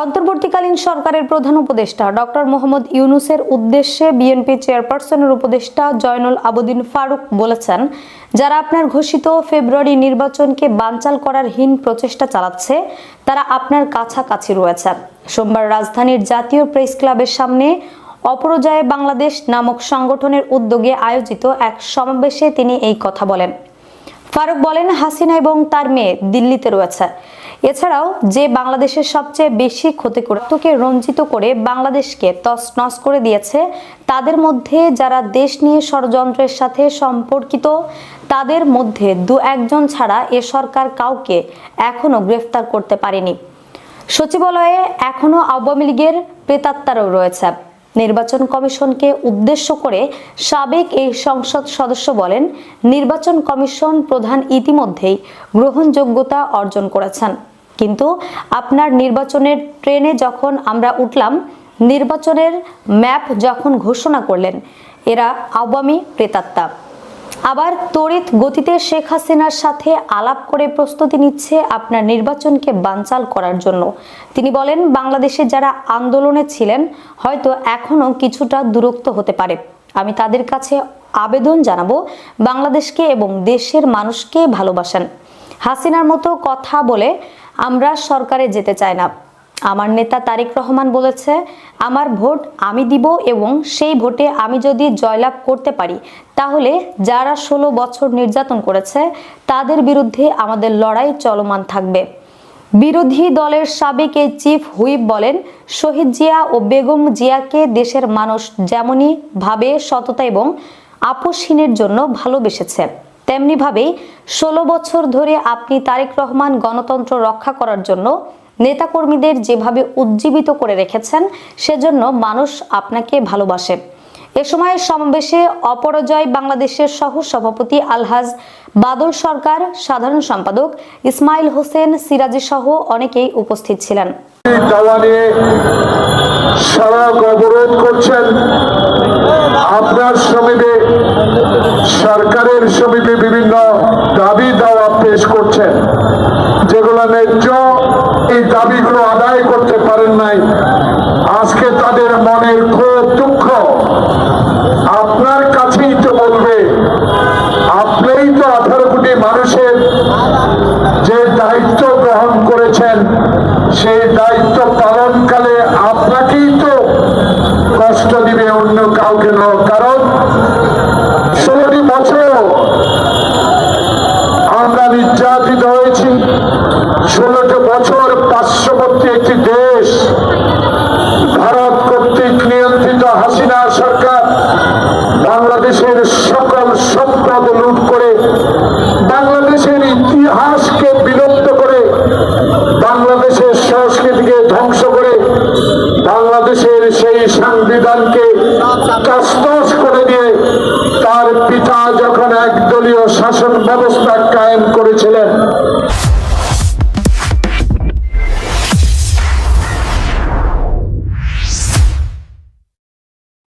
অন্তর্বর্তীকালীন সরকারের প্রধান উপদেষ্টা ডক্টর মোহাম্মদ ইউনুসের উদ্দেশ্যে বিএনপি চেয়ারপারসনের উপদেষ্টা জয়নুল আবুদ্দিন ফারুক বলেছেন, যারা আপনার ঘোষিত ফেব্রুয়ারি নির্বাচনকে বানচাল করার হীন প্রচেষ্টা চালাচ্ছে, তারা আপনার কাছাকাছি রয়েছে। সোমবার রাজধানীর জাতীয় প্রেস ক্লাবের সামনে অপরজয় বাংলাদেশ নামক সংগঠনের উদ্যোগে আয়োজিত এক সমাবেশে তিনি এই কথা বলেন। ফারুক বলেন, হাসিনা এবং তার মেয়ে দিল্লিতে রয়েছে। এছাড়াও যে বাংলাদেশের সবচেয়ে বেশি ক্ষতি তোকে রঞ্জিত করে বাংলাদেশকে তছনছ করে দিয়েছে, তাদের মধ্যে যারা দেশ নিয়ে ষড়যন্ত্রের সাথে সম্পর্কিত, তাদের মধ্যে দু একজন ছাড়া এ সরকার কাউকে এখনও গ্রেফতার করতে পারেনি। সচিবালয়ে এখনও আওয়ামী লীগের প্রেতাত্মারও রয়েছে। নির্বাচন কমিশনকে উদ্দেশ্য করে সাবেক এই সংসদ সদস্য বলেন, নির্বাচন কমিশন প্রধান ইতিমধ্যেই গ্রহণযোগ্যতা অর্জন করেছেন। কিন্তু আপনার নির্বাচনের ট্রেনে যখন আমরা উঠলাম, নির্বাচনের ম্যাপ যখন ঘোষণা করলেন, এরা আওয়ামী প্রেতাত্মা। আবার তড়িৎ গতিতে শেখ হাসিনার সাথে আলাপ করে প্রস্তুতি নিচ্ছে আপনার নির্বাচনকে বানচাল করার জন্য। তিনি বলেন, বাংলাদেশে যারা আন্দোলনে ছিলেন, হয়তো এখনও কিছুটা দূরত্ব হতে পারে। আমি তাদের কাছে আবেদন জানাব, বাংলাদেশকে এবং দেশের মানুষকে ভালোবাসেন। হাসিনার মতো কথা বলে আমরা সরকারে যেতে চাই না। আমার নেতা তারেক রহমান বলেছে, আমার ভোট আমি দিব এবং সেই ভোটে আমি যদি জয়লাভ করতে পারি, তাহলে যারা ষোলো বছর নির্যাতন করেছে, তাদের বিরুদ্ধে আমাদের লড়াই চলমান থাকবে। বিরোধী দলের সাবেক এই চিফ হুইপ বলেন, শহীদ জিয়া ও বেগম জিয়াকে দেশের মানুষ যেমনই ভাবে সততা এবং আপোষহীনের জন্য ভালোবেসেছে, তেমনিভাবেই ষোলো বছর ধরে আপনি তারেক রহমান গণতন্ত্র রক্ষা করার জন্য নেতাকর্মীদের যেভাবে উজ্জীবিত করে রেখেছেন, সেজন্য মানুষ আপনাকে ভালোবাসে। এ সময় সমাবেশে অপরাজয় বাংলাদেশের সহ সভাপতি আলহাজ বাদল সরকার, সাধারণ সম্পাদক ইসমাইল হোসেন সিরাজি সহ অনেকেই উপস্থিত ছিলেন। অবরোধ করছেন আপনার সমীপে সরকারের সমীপে বিভিন্ন দাবি দাওয়া পেশ করছেন, যেগুলো ন্যায্য দাবিগুলো আদায় করতে পারেন নাই। আজকে তাদের মনের খুব দুঃখ। আপনার কাছেই তো বলবে, আপনিই তো আঠারো কোটি মানুষের যে দায়িত্ব গ্রহণ করেছেন, সেই দায়িত্ব পালনকালে আপনাকেই তো কষ্ট দিবে অন্য কাউকে নয়। কারণ ষোলোটি বছর বাংলাদেশের সেই সংবিধানকে তসতস করে দিয়ে তার পিতা যখন একদলীয় শাসন ব্যবস্থা কায়েম করেছিলেন